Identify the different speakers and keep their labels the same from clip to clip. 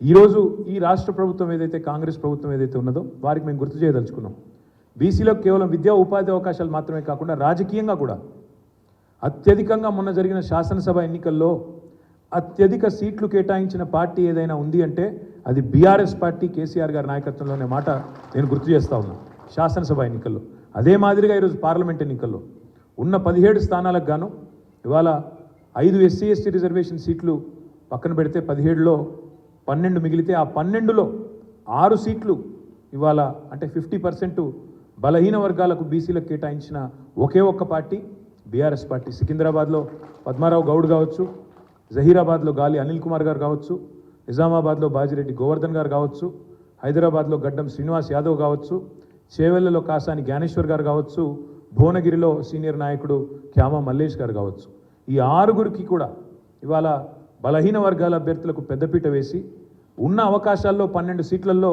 Speaker 1: ఈరోజు ఈ రాష్ట్ర ప్రభుత్వం ఏదైతే కాంగ్రెస్ ప్రభుత్వం ఏదైతే ఉన్నదో వారికి మేము గుర్తు చేయదలుచుకున్నాం. బీసీలకు కేవలం విద్యా ఉపాధి అవకాశాలు మాత్రమే కాకుండా రాజకీయంగా కూడా అత్యధికంగా మొన్న జరిగిన శాసనసభ ఎన్నికల్లో అత్యధిక సీట్లు కేటాయించిన పార్టీ ఏదైనా ఉంది అంటే అది బీఆర్ఎస్ పార్టీ కేసీఆర్ గారి నాయకత్వంలోనే మాట నేను గుర్తు చేస్తా ఉన్నా. శాసనసభ ఎన్నికల్లో. అదే మాదిరిగా ఈరోజు పార్లమెంట్ ఎన్నికల్లో. ఉన్న పదిహేడు స్థానాలకు గాను ఇవాళ ఐదు ఎస్సీ ఎస్టీ రిజర్వేషన్ సీట్లు పక్కన పెడితే పదిహేడులో పన్నెండు మిగిలితే ఆ పన్నెండులో ఆరు సీట్లు ఇవాళ అంటే ఫిఫ్టీ పర్సెంట్ బలహీన వర్గాలకు బీసీలకు కేటాయించిన ఒకే ఒక్క పార్టీ బీఆర్ఎస్ పార్టీ. సికింద్రాబాద్లో పద్మారావు గౌడ్ కావచ్చు జహీరాబాద్లో గాలి అనిల్ కుమార్ గారు కావచ్చు నిజామాబాద్లో బాజిరెడ్డి గోవర్ధన్ గారు కావచ్చు హైదరాబాద్లో గడ్డం శ్రీనివాస్ యాదవ్ కావచ్చు చేవెళ్ళలో కాసాని జ్ఞానేశ్వర్ గారు కావచ్చు భువనగిరిలో సీనియర్ నాయకుడు క్యామా మల్లేష్ గారు కావచ్చు. ఈ ఆరుగురికి కూడా ఇవాళ బలహీన వర్గాల అభ్యర్థులకు పెద్దపీట వేసి ఉన్న అవకాశాల్లో పన్నెండు సీట్లలో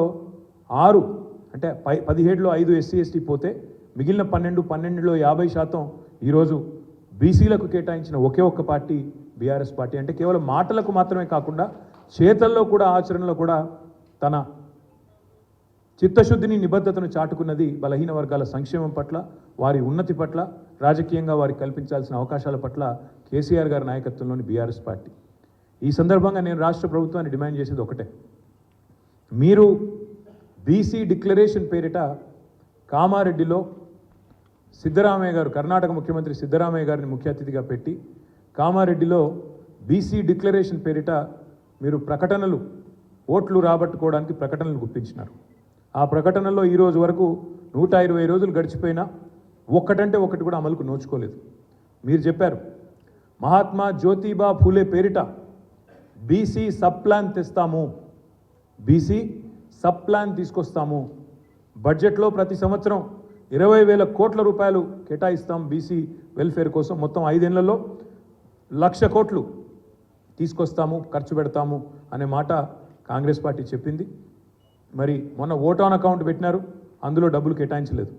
Speaker 1: ఆరు అంటే పై పదిహేడులో ఐదు ఎస్సీ ఎస్టీ పోతే మిగిలిన పన్నెండు పన్నెండులో యాభై శాతం ఈరోజు బీసీలకు కేటాయించిన ఒకే ఒక్క పార్టీ బీఆర్ఎస్ పార్టీ. అంటే కేవలం మాటలకు మాత్రమే కాకుండా చేతల్లో కూడా ఆచరణలో కూడా తన చిత్తశుద్ధిని నిబద్ధతను చాటుకున్నది బలహీన వర్గాల సంక్షేమం పట్ల వారి ఉన్నతి పట్ల రాజకీయంగా వారికి కల్పించాల్సిన అవకాశాల పట్ల కేసీఆర్ గారి నాయకత్వంలోని బీఆర్ఎస్ పార్టీ. ఈ సందర్భంగా నేను రాష్ట్ర ప్రభుత్వాన్ని డిమాండ్ చేసేది ఒకటే. మీరు బీసీ డిక్లరేషన్ పేరిట కామారెడ్డిలో సిద్ధరామయ్య గారు కర్ణాటక ముఖ్యమంత్రి సిద్ధరామయ్య గారిని ముఖ్య అతిథిగా పెట్టి కామారెడ్డిలో బీసీ డిక్లరేషన్ పేరిట మీరు ప్రకటనలు ఓట్లు రాబట్టుకోవడానికి ప్రకటనలు గుప్పించినారు. ఆ ప్రకటనలో ఈ రోజు వరకు నూట ఇరవై రోజులు గడిచిపోయినా ఒక్కటంటే ఒకటి కూడా అమలుకు నోచుకోలేదు. మీరు చెప్పారు మహాత్మా జ్యోతిబా ఫూలే పేరిట బీసీ సబ్ ప్లాన్ తెస్తాము. బీసీ సబ్ ప్లాన్ తీసుకొస్తాము. బడ్జెట్లో ప్రతి సంవత్సరం ఇరవై వేల కోట్ల రూపాయలు కేటాయిస్తాం బీసీ వెల్ఫేర్ కోసం. మొత్తం ఐదేళ్ళలో లక్ష కోట్లు తీసుకొస్తాము ఖర్చు పెడతాము అనే మాట కాంగ్రెస్ పార్టీ చెప్పింది. మరి మొన్న ఓట్ ఆన్ అకౌంట్ పెట్టినారు. అందులో డబ్బులు కేటాయించలేదు.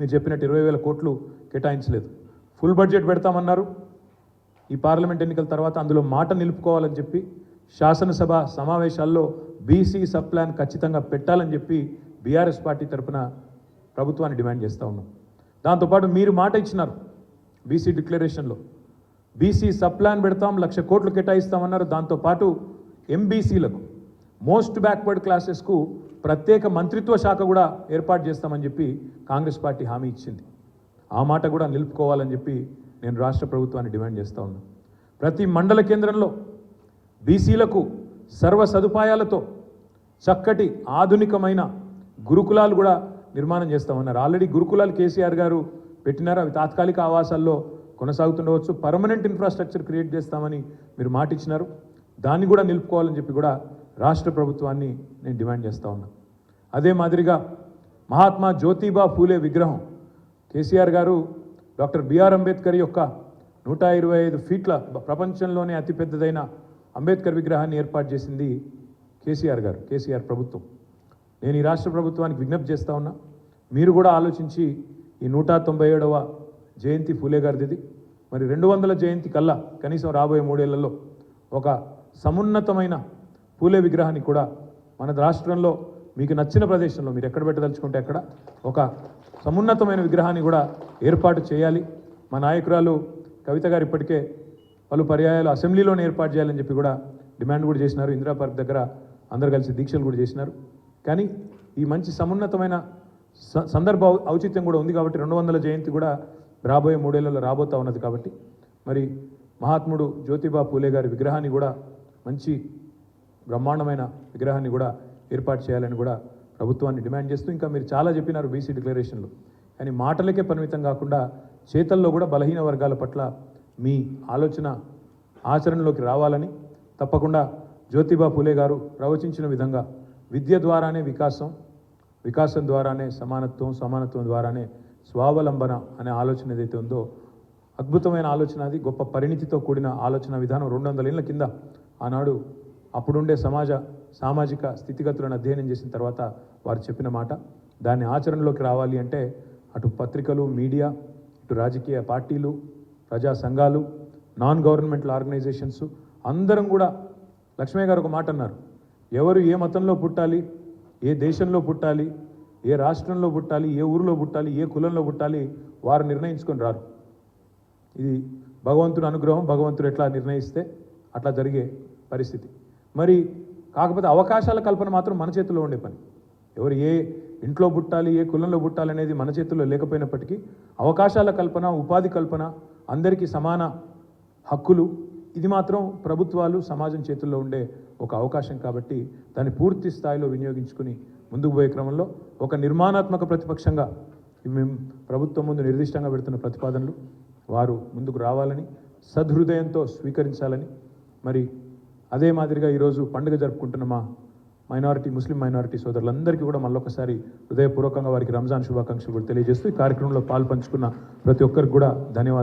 Speaker 1: మీరు చెప్పినట్టు ఇరవై వేల కోట్లు కేటాయించలేదు. Full budget పెడతామన్నారు. ఈ పార్లమెంట్ ఎన్నికల తర్వాత అందులో మాట నిలుపుకోవాలని చెప్పి శాసనసభ సమావేశాల్లో బీసీ సబ్ ప్లాన్ ఖచ్చితంగా పెట్టాలని చెప్పి బీఆర్ఎస్ పార్టీ తరపున ప్రభుత్వాన్ని డిమాండ్ చేస్తూ ఉన్నాం. దాంతోపాటు మీరు మాట ఇచ్చినారు బీసీ డిక్లరేషన్లో. బీసీ సబ్ ప్లాన్ పెడతాం లక్ష కోట్లు కేటాయిస్తామన్నారు. దాంతోపాటు ఎంబీసీలకు మోస్ట్ బ్యాక్వర్డ్ క్లాసెస్కు ప్రత్యేక మంత్రిత్వ శాఖ కూడా ఏర్పాటు చేస్తామని చెప్పి కాంగ్రెస్ పార్టీ హామీ ఇచ్చింది. ఆ మాట కూడా నిలుపుకోవాలని చెప్పి నేను రాష్ట్ర ప్రభుత్వాన్ని డిమాండ్ చేస్తూ ఉన్నా. ప్రతి మండల కేంద్రంలో బీసీలకు సర్వ సదుపాయాలతో చక్కటి ఆధునికమైన గురుకులాలు కూడా నిర్మాణం చేస్తామన్నారు ఆల్రెడీ గురుకులాలు కేసీఆర్ గారు పెట్టినారు. అవి తాత్కాలిక ఆవాసాల్లో కొనసాగుతుండవచ్చు. పర్మనెంట్ ఇన్ఫ్రాస్ట్రక్చర్ క్రియేట్ చేస్తామని మీరు మాట ఇచ్చినారు దాన్ని కూడా నిలుపుకోవాలని చెప్పి కూడా రాష్ట్ర ప్రభుత్వాన్ని నేను డిమాండ్ చేస్తూ ఉన్నా. అదే మాదిరిగా మహాత్మా జ్యోతిబా ఫూలే విగ్రహం కేసీఆర్ గారు డాక్టర్ బిఆర్ అంబేద్కర్ యొక్క నూట ఇరవై ఐదు ఫీట్ల ప్రపంచంలోనే అతిపెద్దదైన అంబేద్కర్ విగ్రహాన్ని ఏర్పాటు చేసింది కేసీఆర్ గారు కేసీఆర్ ప్రభుత్వం. నేను ఈ రాష్ట్ర ప్రభుత్వానికి విజ్ఞప్తి చేస్తా ఉన్నా మీరు కూడా ఆలోచించి ఈ నూట తొంభై ఏడవ జయంతి ఫూలే గారిది మరి రెండు వందల జయంతి కల్లా కనీసం రాబోయే మూడేళ్ళలో ఒక సమున్నతమైన పూలే విగ్రహాన్ని కూడా మన రాష్ట్రంలో మీకు నచ్చిన ప్రదేశంలో మీరు ఎక్కడ పెట్టదలుచుకుంటే అక్కడ ఒక సమున్నతమైన విగ్రహాన్ని కూడా ఏర్పాటు చేయాలి. మా నాయకురాలు కవిత గారు ఇప్పటికే పలు పర్యాయాలు అసెంబ్లీలోనే ఏర్పాటు చేయాలని చెప్పి కూడా డిమాండ్ కూడా చేసినారు. ఇందిరా పార్క్ దగ్గర అందరు కలిసి దీక్షలు కూడా చేసినారు. కానీ ఈ మంచి సమున్నతమైన స- సందర్భ ఔచిత్యం కూడా ఉంది కాబట్టి రెండు వందల జయంతి కూడా రాబోయే మూడేళ్ళలో రాబోతా ఉన్నది కాబట్టి మరి మహాత్ముడు జ్యోతిబా పూలే గారి విగ్రహాన్ని కూడా మంచి బ్రహ్మాండమైన విగ్రహాన్ని కూడా ఏర్పాటు చేయాలని కూడా ప్రభుత్వాన్ని డిమాండ్ చేస్తూ ఇంకా మీరు చాలా చెప్పినారు బీసీ డిక్లరేషన్లు. కానీ మాటలకే పరిమితం కాకుండా చేతల్లో కూడా బలహీన వర్గాల పట్ల మీ ఆలోచన ఆచరణలోకి రావాలని తప్పకుండా జ్యోతిబా పూలే గారు ప్రవచించిన విధంగా విద్య ద్వారానే వికాసం వికాసం ద్వారానే సమానత్వం సమానత్వం ద్వారానే స్వావలంబన అనే ఆలోచన ఏదైతే ఉందో అద్భుతమైన ఆలోచన అది గొప్ప పరిణితితో కూడిన ఆలోచన విధానం రెండు వందల ఏళ్ళ కింద ఆనాడు అప్పుడుండే సమాజ సామాజిక స్థితిగతులను అధ్యయనం చేసిన తర్వాత వారు చెప్పిన మాట దాన్ని ఆచరణలోకి రావాలి అంటే అటు పత్రికలు మీడియా ఇటు రాజకీయ పార్టీలు ప్రజా సంఘాలు నాన్ గవర్నమెంటల్ ఆర్గనైజేషన్స్ అందరం కూడా లక్ష్మయ్య గారు ఒక మాట అన్నారు. ఎవరు ఏ మతంలో పుట్టాలి ఏ దేశంలో పుట్టాలి ఏ రాష్ట్రంలో పుట్టాలి ఏ ఊరిలో పుట్టాలి ఏ కులంలో పుట్టాలి వారు నిర్ణయించుకొని రారు. ఇది భగవంతుని అనుగ్రహం భగవంతుడు ఎట్లా నిర్ణయిస్తే అట్లా జరిగే పరిస్థితి. మరి కాకపోతే అవకాశాల కల్పన మాత్రం మన చేతిలో ఉండే పని. ఎవరు ఏ ఇంట్లో పుట్టాలి ఏ కులంలో పుట్టాలి అనేది మన చేతుల్లో లేకపోయినప్పటికీ అవకాశాల కల్పన ఉపాధి కల్పన అందరికీ సమాన హక్కులు ఇది మాత్రం ప్రభుత్వాలు సమాజం చేతుల్లో ఉండే ఒక అవకాశం కాబట్టి దాన్ని పూర్తి స్థాయిలో వినియోగించుకుని ముందుకు పోయే క్రమంలో ఒక నిర్మాణాత్మక ప్రతిపక్షంగా మేము ప్రభుత్వం ముందు నిర్దిష్టంగా పెడుతున్న ప్రతిపాదనలు వారు ముందుకు రావాలని సదృదయంతో స్వీకరించాలని మరి అదే మాదిరిగా ఈరోజు పండుగ జరుపుకుంటున్న మా మైనారిటీ ముస్లిం మైనారిటీ సోదరులందరికీ కూడా మళ్ళొకసారి హృదయపూర్వకంగా వారికి రంజాన్ శుభాకాంక్షలు కూడా తెలియజేస్తూ ఈ కార్యక్రమంలో పాల్పంచుకున్న ప్రతి ఒక్కరికి కూడా ధన్యవాదాలు.